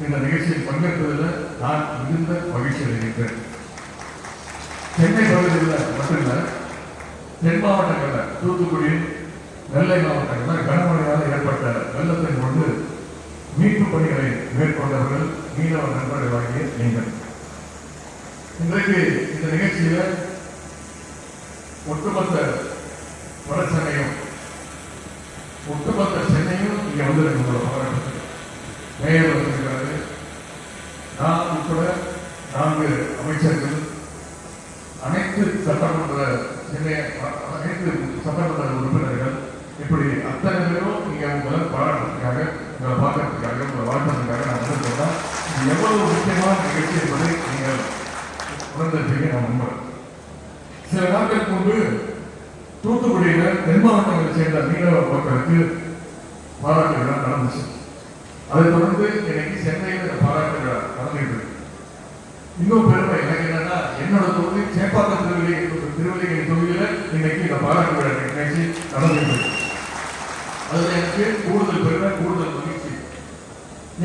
இந்த நிகழ்ச்சியில் பங்கேற்பதில் நான் மிகுந்த மகிழ்ச்சி அடைகின்றேன். சென்னை பகுதியில் மட்டுமில்ல தென் மாவட்டங்களில் தூத்துக்குடி நெல்லை மாவட்டங்களில் கனமழையால் ஏற்பட்ட வெள்ளத்தை கொண்டு மீட்பு பணிகளை மேற்கொண்டவர்கள் மீனவ நண்பர்களாகிய நீங்கள். இன்றைக்கு இந்த நிகழ்ச்சியில ஒட்டுமொத்த வட சென்னையும் ஒட்டுமொத்த சென்னையும் இங்கே வந்து உங்களை பாராட்டு மேயர் அமைச்சர்கள் அனைத்து சட்டமன்ற அனைத்து சட்டமன்ற உறுப்பினர்கள் இப்படி அத்தனை பேரும் நீங்கள் உங்களை பாராட்டுறதுக்காக உங்களை பார்க்கறதுக்காக உங்களை வாழ்த்துறதுக்காக நான் வந்து சொன்னால் எவ்வளவு முக்கியமான நிகழ்ச்சி என்பதை நீங்கள் உணர்ந்திருப்பீங்க நான் நம்புகிறேன் சில நாட்களுக்கு முன்பு தூத்துக்குடியில் தென் மாவட்டங்களை சேர்ந்த மீனவ மக்களுக்கு பாராட்டு விழா நடந்துச்சு. அதை தொடர்ந்து இன்னைக்கு சென்னையில் இந்த பாராட்டு விழா நடந்துட்டு இருக்கு. இன்னும் பெரும் என்னோட தொகுதி சேப்பாக்கம் திருவிழை திருவள்ளிக்கணி தொகுதியில் இன்னைக்கு இந்த பாராட்டு விழா நிகழ்ச்சி நடந்துட்டு அதில் எனக்கு கூடுதல் பெருமை கூடுதல் மகிழ்ச்சி.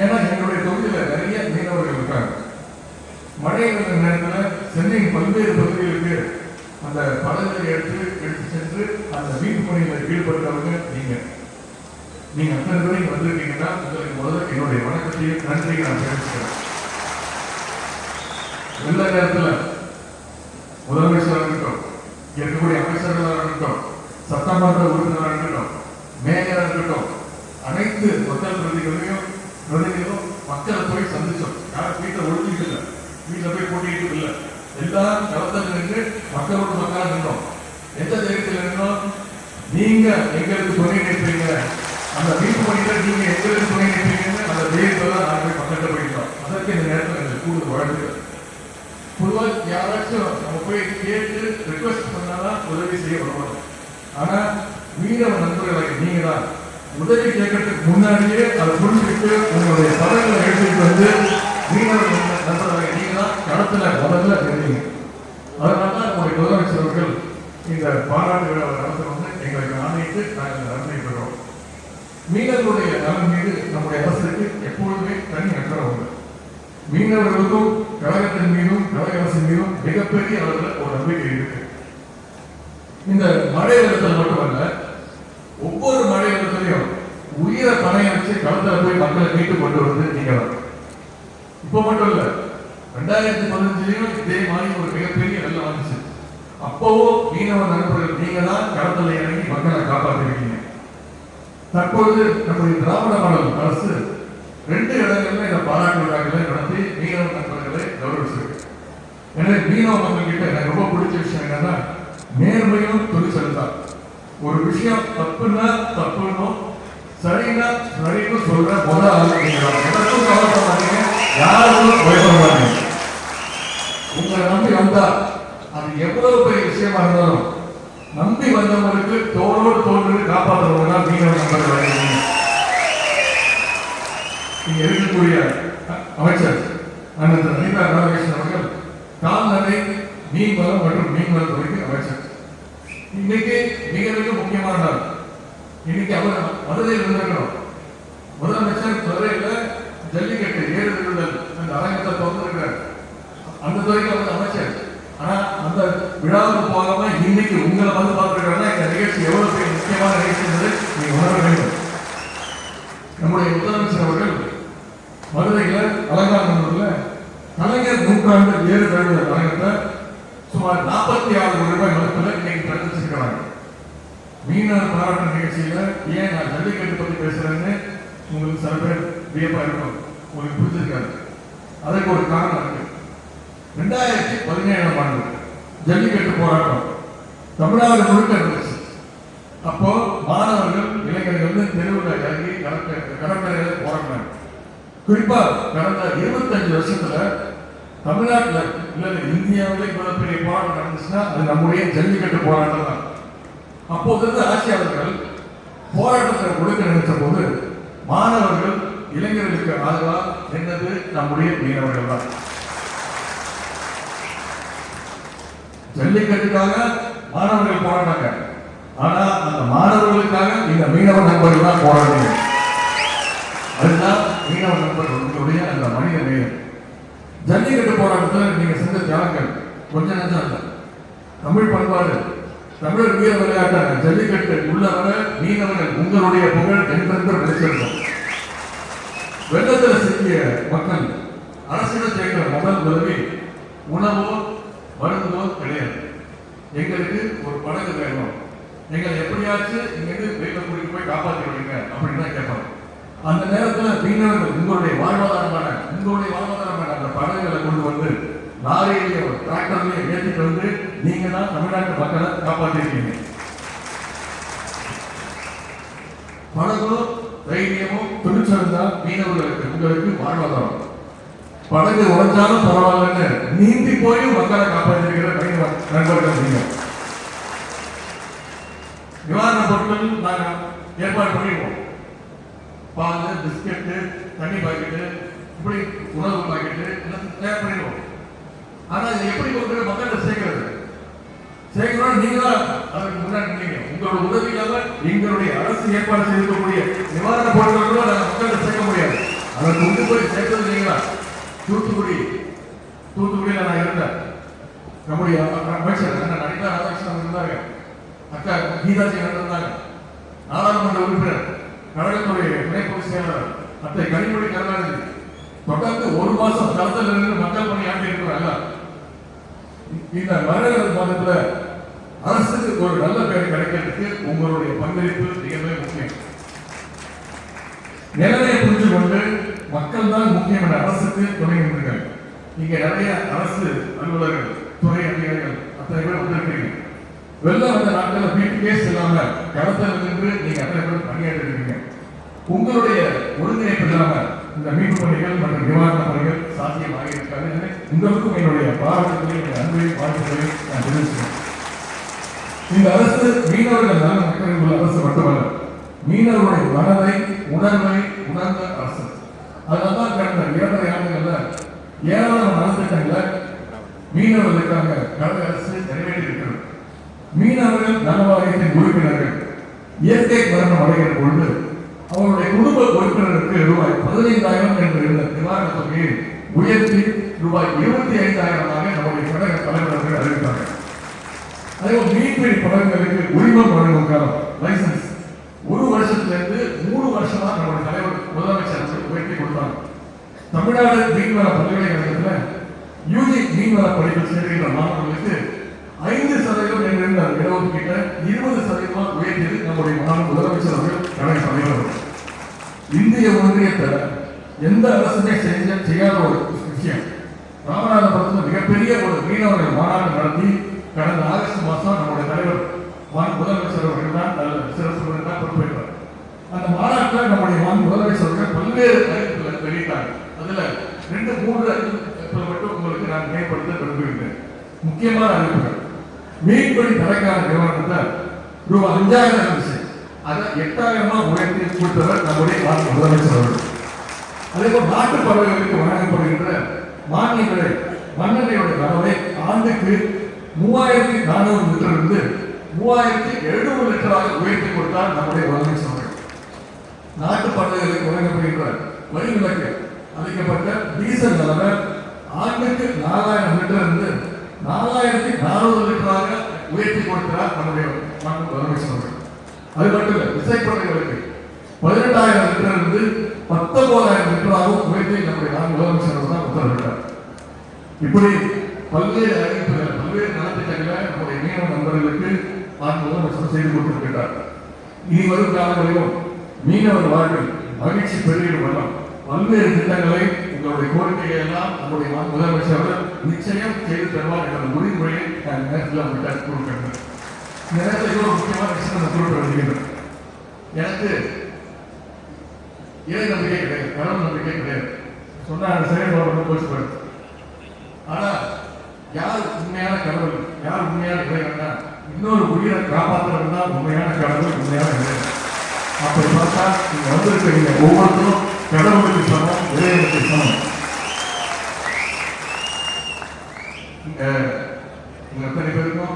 ஏன்னா என்னுடைய தொகுதியில் நிறைய மீனவர்கள் இருக்காங்க. மழை நேரத்தில் சென்னையின் பல்வேறு பகுதிகளுக்கு அந்த படகுகளை எடுத்து எடுத்து சென்று அந்த மீட்பு பணியில் ஈடுபட்டவங்க நீங்கள் நீங்க அத்தனை பேரும் இங்க வந்திருக்கீங்கன்னா உங்களுக்கு முதல்ல என்னுடைய வணக்கத்தையும் நன்றியை நான் தெரிவிச்சுக்கிறேன். வெள்ள நேரத்தில் முதலமைச்சராக இருக்கட்டும் இருக்கக்கூடிய அமைச்சர்களாக இருக்கட்டும் சட்டமன்ற உறுப்பினராக இருக்கட்டும் மேயராக இருக்கட்டும் அனைத்து மக்கள் பிரதிகளையும் பிரதிகளும் மக்களை போய் சந்திச்சோம். யாரும் வீட்டை ஒழுங்கிட்டு இல்லை. வீட்டில் போய் போட்டிக்கிட்டு இல்லை. எல்லாரும் களத்தில் நின்று மக்களோடு மக்களாக இருந்தோம் எந்த தைரியத்தில் இருந்தோம் நீங்க எங்களுக்கு துணை நிற்பீங்க. அந்த வீட்டு பணியில நீங்க எங்களுக்கு துணை நிற்பீங்கன்னு அந்த தைரியத்தில் தான் நாங்கள் போய் மக்கள்கிட்ட போயிருந்தோம் அதற்கு இந்த நேரத்தில் எங்களுக்கு கூடுதல் வாழ்த்துக்கள் பொதுவாக யாராச்சும் நம்ம போய் கேட்டு ரிக்வெஸ்ட் பண்ணாதான் உதவி செய்ய வருவாங்க ஆனா மீனவ நண்பர்களை நீங்க தான். உதவி கேட்கறதுக்கு முன்னாடியே அதை புரிஞ்சுக்கிட்டு உங்களுடைய பதங்களை எடுத்துட்டு வந்து மீனவ நண்பர்களை நீங்க தான் களத்துல முதல்ல தெரியுங்க அதனால தான் உங்களுடைய முதலமைச்சர் இந்த பாராட்டு விழாவை வந்து எங்களுக்கு ஆணையிட்டு நாங்கள் நன்மை பெறுறோம் மீனவர்களுடைய நலன் மீது நம்முடைய அரசுக்கு எப்பொழுதுமே தனி அக்கறை உண்டு. மீனவர்களுக்கும் கழகத்தின் மீதும் கழக மிகப்பெரிய அளவில் ஒரு நம்பிக்கை இருக்கு. இந்த மழை வெள்ளத்தில் மட்டுமல்ல ஒவ்வொரு மழை வெள்ளத்திலையும் உயிரை பணைய வச்சு களத்தில் போய் மக்களை மீட்டு கொண்டு வந்து நீங்க இப்போ இப்ப மட்டும் இல்ல ரெண்டாயிரத்தி பதினஞ்சுலயும் இதே மாதிரி ஒரு மிகப்பெரிய வெள்ளம் வந்துச்சு. அப்பவோ மீனவ நண்பர்கள் நீங்க தான் களத்தில் இறங்கி மக்களை காப்பாற்றிருக்கீங்க தற்பொழுது நம்முடைய திராவிட மாடல் அரசு ரெண்டு இடங்களில் இந்த பாராட்டு விழாக்களை நடத்தி மீனவ எனவே மீனவ மக்கள்கிட்ட எனக்கு ரொம்ப பிடிச்ச விஷயம் என்னன்னா நேர்மையும் துணிச்சல் தான் ஒரு விஷயம் தப்புன்னா தப்புன்னும் சரின்னா சரின்னு சொல்ற முதல் ஆள் நீங்க தான். யாருக்கும் உங்களை நம்பி வந்தா அது எவ்வளவு பெரிய விஷயமா இருந்தாலும் நம்பி வந்தவங்களுக்கு தோளோடு தோன்று காப்பாற்றுறவங்க தான் மீனவ நண்பர்கள் இருக்கீங்க. இங்க இருக்கக்கூடிய அமைச்சர் அண்ணன் திரு அனிதா ராமகிருஷ்ணன் அவர்கள் கால்நடை மீன்வளம் மற்றும் மீன்வளத்துறைக்கு அமைச்சர். இன்னைக்கு மிக மிக முக்கியமான நாள். இன்னைக்கு அவர் மதுரையில் இருந்திருக்கிறோம் முதலமைச்சர் மதுரையில ஜல்லிக்கட்டு ஏறு திருடல் அந்த அரங்கத்தை திறந்திருக்கிறார். அந்த துறைக்கு அவர் அமைச்சர். ஆனா அந்த விழாவுக்கு போகாம இன்னைக்கு உங்களை வந்து பார்த்துருக்காங்கன்னா இந்த நிகழ்ச்சி எவ்வளவு பெரிய முக்கியமான நிகழ்ச்சி என்பதை நீங்க உணர வேண்டும். நம்முடைய முதலமைச்சர் அவர்கள் மதுரையில் அலங்காரம் கலைஞர் ஏழு ஏறு தழுவுதல் சுமார் நாற்பத்தி ஆறு கோடி ரூபாய் மதிப்பில் இன்னைக்கு பிரதர்சிக்கிறாங்க மீனவர் பாராட்டு நிகழ்ச்சியில ஏன் நான் ஜல்லிக்கட்டு பத்தி பேசுறேன்னு உங்களுக்கு சில பேர் வியப்பா இருக்கும். உங்களுக்கு புரிஞ்சிருக்காது. அதற்கு ஒரு காரணம் இருக்கு. ரெண்டாயிரத்தி பதினேழாம் ஆண்டு ஜல்லிக்கட்டு போராட்டம் தமிழ்நாடு முழுக்க இருந்துச்சு அப்போ மாணவர்கள் இளைஞர்கள் தெருவில் இறங்கி கடற்கரை கடற்கரையில் போராடினாங்க. குறிப்பா கடந்த இருபத்தஞ்சு வருஷத்துல தமிழ்நாட்டில் இல்லை இல்ல இந்தியாவிலே இவ்வளவு பெரிய போராட்டம் நடந்துச்சுன்னா அது நம்முடைய ஜல்லிக்கட்டு போராட்டம் தான். அப்போது இருந்த ஆட்சியாளர்கள் போராட்டத்தை கொடுக்க நினைச்ச போது மாணவர்கள் இளைஞர்களுக்கு ஆதரவா என்னது? நம்முடைய மீனவர்கள் தான். ஜல்லிக்கட்டுக்காக மாணவர்கள் போராட்டாங்க ஆனா அந்த மாணவர்களுக்காக இந்த மீனவ நண்பர்கள் தான் போராடுங்க அதுதான் மீனவ நண்பர் அந்த மனித நேயம். ஜல்லிக்கட்டு போராட்டத்தில் நீங்க செஞ்ச தியாகங்கள். கொஞ்ச நஞ்சம் இல்லை. தமிழ் பண்பாடு. தமிழர் வீர விளையாட்டாங்க ஜல்லிக்கட்டு உள்ளவர மீனவர்கள் உங்களுடைய புகழ் என்றென்று நிலைச்சிருக்கும் வெள்ளத்தில் சிக்கிய மக்கள் அரசிடம் கேட்கிற முதல் உதவி உணவோ மருந்தோ கிடையாது. எங்களுக்கு ஒரு படகு வேணும். எங்களை எப்படியாச்சும் இங்கிருந்து வெயில கூட்டிட்டு போய் காப்பாற்றி விடுங்க அப்படின்னு தான் கேட்பாங்க. அந்த நேரத்தில் மீனவர்கள் உங்களுடைய வாழ்வாதாரமான உங்களுடைய வாழ்வாதாரமான அந்த படகுகளை கொண்டு வந்து லாரியிலேயே ஒரு டிராக்டர்லேயே ஏற்றிட்டு வந்து நீங்க தான் தமிழ்நாட்டு மக்களை காப்பாற்றிருக்கீங்க படகோ தைரியமும் துணிச்சலும் தான் மீனவர்களுக்கு உங்களுக்கு வாழ்வாதாரம். படகு உடைஞ்சாலும் பரவாயில்லன்னு நீந்தி போய் மக்களை காப்பாற்றிருக்கிற மீனவ நண்பர்கள் நீங்கள் நிவாரண பொருட்கள் நாங்கள் ஏற்பாடு பண்ணிடுவோம் பால் பிஸ்கெட்டு தண்ணி பாக்கெட்டு இப்படி உணவு பாக்கெட்டு எல்லாத்தையும் தயார் பண்ணிடுவோம். ஆனா இது எப்படி கொண்டு மக்கள்கிட்ட சேர்க்கிறது. சேர்க்கிறோம் நீங்க தான் அதுக்கு முன்னாடி நின்னீங்க. உங்களோட உதவி இல்லாமல் எங்களுடைய அரசு ஏற்பாடு செய்திருக்கக்கூடிய நிவாரண பொருட்கள் கூட மக்கள்கிட்ட சேர்க்க முடியாது. அதை கொண்டு போய் சேர்க்கிறது நீங்களா தூத்துக்குடி தூத்துக்குடியில் நான் இருந்தேன். நம்முடைய அமைச்சர் அண்ணன் அனிதா ராதாகிருஷ்ணன் இருந்தாங்க அக்கா கீதாஜி இருந்தாங்க நாடாளுமன்ற உறுப்பினர். கழகத்துடைய துணை பொதுச் செயலாளர் அத்தை கனிமொழி கருணாநிதி. தொடர்ந்து ஒரு மாசம் களத்தில் இருந்து மக்கள் பணி இருக்கிறாங்க இந்த மரங்கள் மாதத்துல அரசுக்கு ஒரு நல்ல பேர் கிடைக்கிறதுக்கு உங்களுடைய பங்களிப்பு மிகவே முக்கியம். நிலையை புரிஞ்சு கொண்டு மக்கள் தான் முக்கியம் என அரசுக்கு துணை நின்றுங்கள். இங்க நிறைய அரசு அலுவலர்கள் துறை அதிகாரிகள் அத்தனை பேர் வந்திருக்கிறீங்க வெள்ளம் வந்த நாட்கள் வீட்டுக்கே செல்லாம கடத்தல் நின்று நீங்க அத்தனை பேர் பணியாற்றிருக்கீங்க உங்களுடைய ஒருங்கிணைப்பு இல்லாம இந்த மீட்பு பணிகள் மற்றும் நிவாரண பணிகள் சாத்தியமாக இருக்காது உங்களுக்கும் என்னுடைய பாராட்டுகளையும் அன்பையும் வாழ்த்துக்களையும் நான் தெரிவிச்சுக்கிறேன். இந்த அரசு மீனவர்கள் நல மக்களில் உள்ள அரசு மட்டுமல்ல மீனவருடைய மனதை உணர்வை உணர்ந்த அரசு. அதனால்தான் கடந்த இரண்டரை ஆண்டுகள்ல ஏராளமான நலத்திட்டங்களை மீனவர்களுக்காக கடந்த அரசு நிறைவேற்றி மீனவர்கள் நலவாரியத்தின் உறுப்பினர்கள் இயற்கை மரணம் அடைகிற பொழுது அவருடைய குடும்ப உறுப்பினருக்கு ரூபாய் பதினைந்தாயிரம் என்று இருந்த நிவாரண தொகையை உயர்த்தி ரூபாய் இருபத்தி ஐந்தாயிரமாக நம்முடைய கழக தலைவர்கள் அறிவித்தார்கள். அதே மீன்பிடி படகுகளுக்கு உரிமம் வழங்கும் காலம் லைசன்ஸ் ஒரு வருஷத்திலிருந்து மூணு வருஷமா நம்முடைய தலைவர் முதலமைச்சர் உயர்த்தி கொடுத்தாங்க தமிழ்நாடு மீன்வள பல்கலைக்கழகத்தில் யூஜி மீன்வள படிப்பில் சேர்க்கின்ற மாணவர்களுக்கு ஐந்து சதவீதம் என்கின்ற அந்த இடஒதுக்கீட்டை இருபது சதவீதமாக உயர்த்தியது நம்முடைய மாநில முதலமைச்சர் அவர்கள் கழக அவர்கள். இந்திய ஒன்றியத்தை எந்த அரசுமே செஞ்ச செய்யாத ஒரு விஷயம். ராமநாதபுரத்தில் மிகப்பெரிய ஒரு மீனவர்கள் மாநாடு நடத்தி கடந்த ஆகஸ்ட் மாதம் நம்முடைய தலைவர் முதலமைச்சர் அவர்கள் தான் அதுல சிறப்பு விருந்தினரா பொறுப்பேற்றார். அந்த மாநாட்டில் நம்முடைய மாநில முதலமைச்சர் அவர்கள் பல்வேறு தலைப்புகளை வெளியிட்டாங்க அதில் ரெண்டு மூன்று அறிவிப்புகள் மட்டும் உங்களுக்கு நான் மேம்படுத்த விரும்புகிறேன் முக்கியமான அறிவிப்புகள். மீன்படி தடைக்கால நிறுவனத்தை ரூபாய் அஞ்சாயிரம் இருந்துச்சு. அதை எட்டாயிரமா உயர்த்தி கொடுத்தவர் நம்முடைய நாட்டு முதலமைச்சர் அவர்கள். அதே போல் நாட்டு பறவைகளுக்கு வழங்கப்படுகின்ற மானியங்களை மண்ணெண்ணையோட கனவை ஆண்டுக்கு மூவாயிரத்தி நானூறு லிட்டர் இருந்து மூவாயிரத்தி எழுநூறு லிட்டராக உயர்த்தி கொடுத்தார் நம்முடைய முதலமைச்சர் அவர்கள். நாட்டு பறவைகளுக்கு வழங்கப்படுகின்ற வரி விலக்கு அளிக்கப்பட்ட டீசல் அளவை ஆண்டுக்கு நாலாயிரம் லிட்டர் இருந்து நாலாயிரத்தி நானூறு லிட்டராக உயர்த்தி கொடுக்கிறார் நம்முடைய மாநில முதலமைச்சர். அவர்கள் அது மட்டும் இல்லை விசைப்படைகளுக்கு பதினெட்டாயிரம் லிட்டர் இருந்து பத்தொன்பதாயிரம் லிட்டராகவும் உயர்த்தி நம்முடைய நான் முதலமைச்சர் தான் உத்தரவிட்டார். இப்படி பல்வேறு அறிவிப்புகள் பல்வேறு நலத்திட்டங்களை நம்முடைய மீனவ நண்பர்களுக்கு நான் முதலமைச்சர் செய்து கொடுத்திருக்கிறார். இனி வரும் காலங்களிலும் மீனவர் வாழ்வில் மகிழ்ச்சி பெருகிடும் வண்ணம் பல்வேறு திட்டங்களை உங்களுடைய கோரிக்கையை எல்லாம் நம்முடைய முதலமைச்சர் அவர் நிச்சயம் செய்து தருவார் என்ற உறுதிமொழியை நான் நேரத்தில் அவர்கிட்ட கொடுக்கிறேன் இந்த நேரத்தில் ஒரு முக்கியமான விஷயம் நான் குறிப்பிட வருகிறேன் எனக்கு இறை நம்பிக்கை கிடையாது கடவுள் நம்பிக்கை கிடையாது. சொன்னா அந்த செயல்பாடு போச்சு ஆனால் யார் உண்மையான கடவுள் யார் உண்மையான இறைவன்னா இன்னொரு உயிரை காப்பாற்றுறது தான் உண்மையான கடவுள் உண்மையான இறைவன். அப்படி பார்த்தா நீங்கள் வந்திருக்கிறீங்க ஒவ்வொருத்தரும் கடவுளுக்கு சமம் இறைவனுக்கு சமம் இங்க அத்தனை பேருக்கும்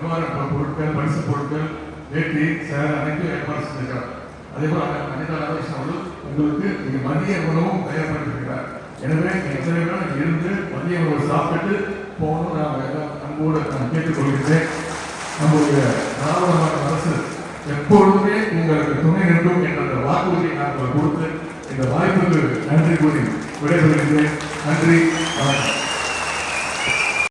நிவாரண பொருட்கள் பரிசு பொருட்கள் வேட்டி சேர அனைத்தும் ஏற்பாடு செஞ்சிருக்கிறார். அதே போல அனிதா ராதாகிருஷ்ணன் அவர்கள் உங்களுக்கு இங்க மதிய உணவும் தயார்படுத்திருக்கிறார் எனவே எத்தனை பேரும் இருந்து மதிய உணவு சாப்பிட்டு போகணும் நான் எல்லாம் அன்போடு நான் கேட்டுக்கொள்கிறேன். நம்முடைய நாடாளுமன்ற அரசு எப்பொழுதுமே உங்களுக்கு துணை நிற்கும் என்ற அந்த வாக்குறுதியை நாங்கள் கொடுத்து இந்த வாய்ப்புக்கு நன்றி கூறி விடைபெறுகிறேன். நன்றி வணக்கம்.